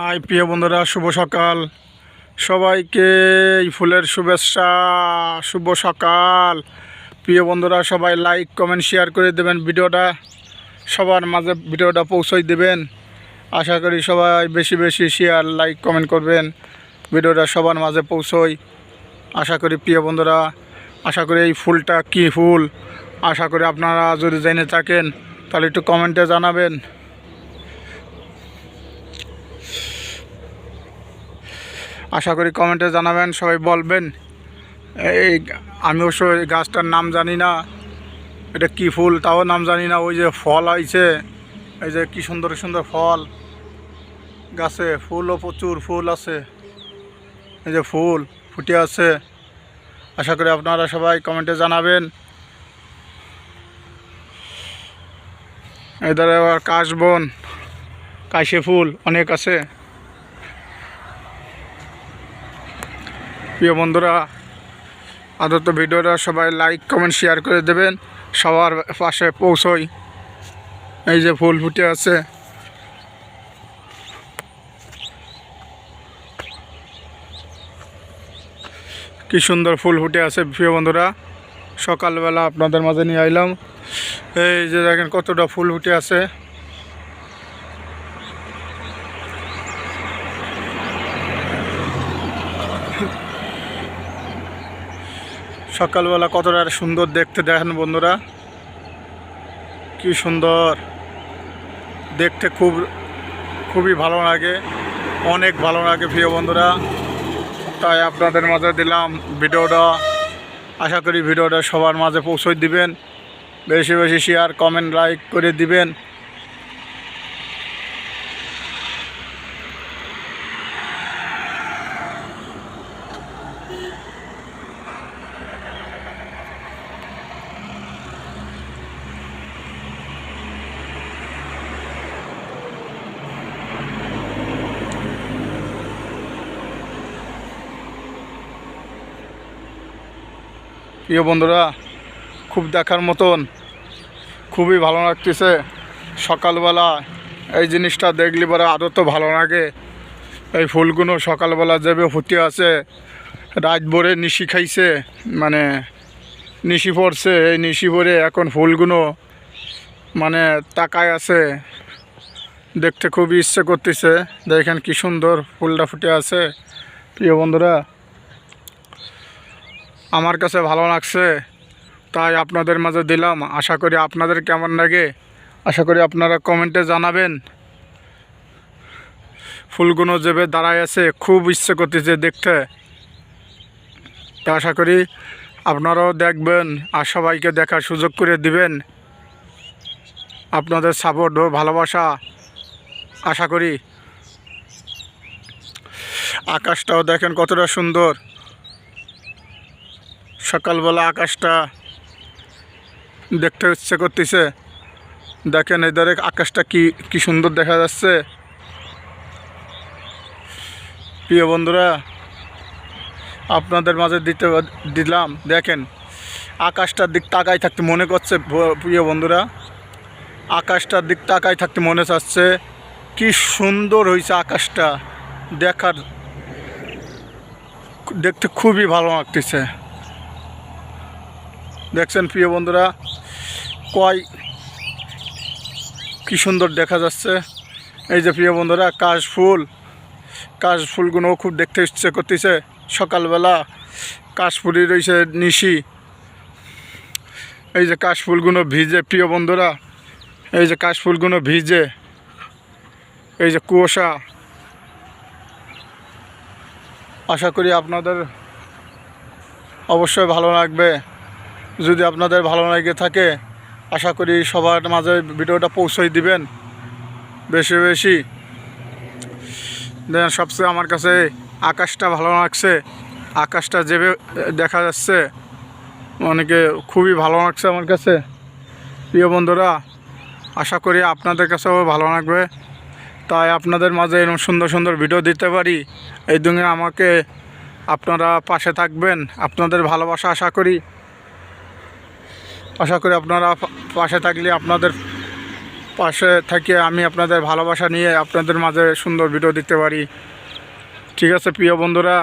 High প্রিয় বন্ধুরা, শুভ সকাল। সবাইকে ফুলের শুভেচ্ছা, শুভ সকাল। প্রিয় বন্ধুরা, সবাই লাইক কমেন্ট শেয়ার করে দেবেন ভিডিওটা। সবার মাঝে ভিডিওটা পৌঁছাই দেবেন। আশা করি সবাই বেশি বেশি শেয়ার লাইক কমেন্ট করবেন। ভিডিওটা সবার মাঝে পৌঁছই। আশা করি প্রিয় বন্ধুরা, আশা করি এই ফুলটা কি ফুল? আশা করি আপনারা যদি জেনে থাকেন, তাহলে একটু কমেন্টে জানাবেন। আশা করি কমেন্টে জানাবেন, সবাই বলবেন। এই আমি অবশ্য গাছটার নাম জানি না। এটা কি ফুল তাও নাম জানি না। ওই যে ফল আইছে, এই যে কি সুন্দর সুন্দর ফল। গাছে ফুলও প্রচুর ফুল আছে। এই যে ফুল ফুটে আছে। আশা করি আপনারা সবাই কমেন্টে জানাবেন। এধারে আবার কাশবন কাশে ফুল অনেক আছে। প্রিয় বন্ধুরা, আদত ভিডিওটা সবাই লাইক কমেন্ট শেয়ার করে দেবেন। সবার পাশে পৌঁছই। এই যে ফুল ফুটে আছে। কি সুন্দর ফুল ফুটে আছে প্রিয় বন্ধুরা। সকালবেলা আপনাদের মাঝে নিয়ে আইলাম। এই যে দেখেন কতটা ফুল ফুটে আছে। সকালবেলা কতটা সুন্দর দেখতে দেখেন বন্ধুরা। কি সুন্দর। দেখতে খুব, খুবই ভালো লাগে। অনেক ভালো লাগে প্রিয় বন্ধুরা। তাই আপনাদের মাঝে দিলাম ভিডিওটা। আশা করি ভিডিওটা সবার মাঝে পৌঁছে দিবেন। বেশি বেশি শেয়ার কমেন্ট লাইক করে দিবেন। প্রিয় বন্ধুরা, খুব দেখার মতন, খুবই ভালো লাগতেছে। সকালবেলা এই জিনিসটা দেখলে পরে আরও তো ভালো লাগে। এই ফুলগুলো সকালবেলা যাবে ফুটে আছে, রাত ভরে নিশি খাইছে মানে নিশি পড়ছে, এই নিশি পরে এখন ফুলগুলো মানে তাকায় আছে। দেখতে খুবই ইচ্ছে করতেছে, দেখেন কি সুন্দর ফুলটা ফুটে আছে। প্রিয় বন্ধুরা আমার কাছে ভালো লাগছে, তাই আপনাদের মাঝে দিলাম। আশা করি আপনাদের কেমন লাগে? আশা করি আপনারা কমেন্টে জানাবেন। ফুলগুলো যেবে দাঁড়ায় আছে, খুব ইচ্ছে করতেছে দেখতে। তা আশা করি আপনারাও দেখবেন আর সবাইকে দেখার সুযোগ করে দিবেন। আপনাদের সাপোর্ট ও ভালোবাসা আশা করি। আকাশটাও দেখেন কতটা সুন্দর। সকালবেলা আকাশটা দেখতে ইচ্ছে করতেছে। দেখেন এধারে আকাশটা কি কি সুন্দর দেখা যাচ্ছে। প্রিয় বন্ধুরা, আপনাদের মাঝে দিতে দিলাম। দেখেন, আকাশটার দিক তাকাই থাকতে মনে করছে প্রিয় বন্ধুরা। আকাশটার দিক তাকাই থাকতে মনে চাচ্ছে কি সুন্দর হয়েছে আকাশটা। দেখার, দেখতে খুবই ভালো লাগতেছে। দেখছেন প্রিয় বন্ধুরা, কয় কি সুন্দর দেখা যাচ্ছে। এই যে প্রিয় বন্ধুরা, কাশ ফুল, কাশ ফুলগুলো খুব দেখতে ইচ্ছে করতেছে। সকালবেলা কাশ ফুলি রয়েছে নিশি। এই যে কাশ ফুলগুলো ভিজে, প্রিয় বন্ধুরা, এই যে কাশ ফুলগুলো ভিজে, এই যে কুয়াশা। আশা করি আপনাদের অবশ্যই ভালো লাগবে। যদি আপনাদের ভালো লাগে থাকে, আশা করি সবার মাঝে ভিডিওটা পৌঁছাই দিবেন। বেশি বেশি। দেন সবচেয়ে আমার কাছে আকাশটা ভালো লাগছে। আকাশটা যেভাবে দেখা যাচ্ছে, অনেকে খুবই ভালো লাগছে আমার কাছে। প্রিয় বন্ধুরা, আশা করি আপনাদের কাছেও ভালো লাগবে। তাই আপনাদের মাঝে এরকম সুন্দর সুন্দর ভিডিও দিতে পারি। এই দিনে আমাকে, আপনারা পাশে থাকবেন। আপনাদের ভালোবাসা আশা করি। আশা করি আপনারা পাশে থাকলে আপনাদের পাশে থেকে আমি আপনাদের ভালোবাসা নিয়ে আপনাদের মাঝে সুন্দর ভিডিও দিতে পারি। ঠিক আছে, প্রিয় বন্ধুরা,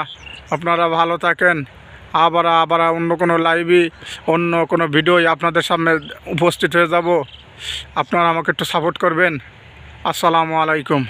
আপনারা ভালো থাকেন। আবার আবার অন্য কোনো লাইভই অন্য কোনো ভিডিওই আপনাদের সামনে উপস্থিত হয়ে যাব। আপনারা আমাকে একটু সাপোর্ট করবেন। আসসালামু আলাইকুম।